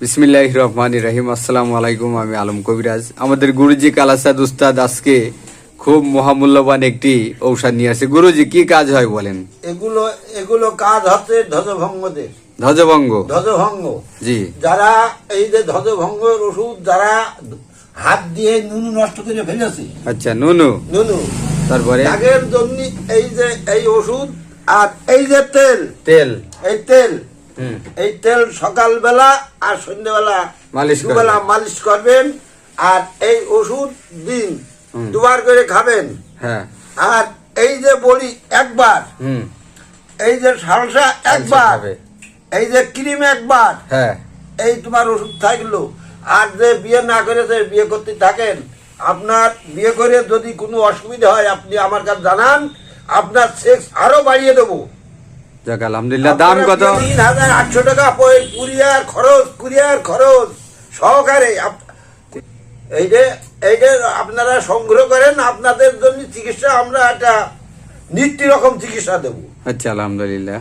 বিসমিল্লাহ রহমান রাহিম। আসসালামু আলাইকুম আমি আলম কবিরাজ। আমাদের গুরুজি কালাসাদ উস্তাদ আজকে খুব মহামূল্যবান একটি ঔষধ নিয়ে আসে। গুরুজি কি কাজ হয় বলেন? এগুলো এগুলো কাজ হচ্ছে ধ্বজভঙ্গদের। ধ্বজভঙ্গ। ধ্বজভঙ্গ। জি। যারা এই যে ধ্বজভঙ্গের ওষুধ যারা হাত দিয়ে নুনু নষ্ট করে ফেলেছে। আচ্ছা নুনু। নুনু। তারপরে? আগের জন্য এই যে এই ওষুধ আর এই যে তেল। তেল। এই তেল। এই তেল সকালবেলা আর সন্ধ্যেবেলা। দুবেলা মালিশ করবেন আর এই ওষুধ দিন। দুবার করে খাবেন। হ্যাঁ। আর এই যে বড়ি একবার হুম। এই যে সালসা একবার এই যে ক্রিম একবার হ্যাঁ। এই তোমার ওষুধ থাকল। আর যে বিয়ে না করেছে বিয়ে করতে থাকেন আপনার বিয়ে করে যদি কোনো অসুবিধা হয় আপনি আমার কাছে জানান আপনার সেক্স আরও বাড়িয়ে দেবো। যাক আলহামদুলিল্লাহ। দাম কত? তিন হাজার আটশো টাকা কুরিয়ার খরচ কুরিয়ার খরচ। সহকারে আপ- এই যে এই যে আপনারা সংগ্রহ করেন আপনাদের জন্য চিকিৎসা আমরা একটা নিত্য রকম চিকিৎসা দেবো। আচ্ছা আলহামদুলিল্লাহ।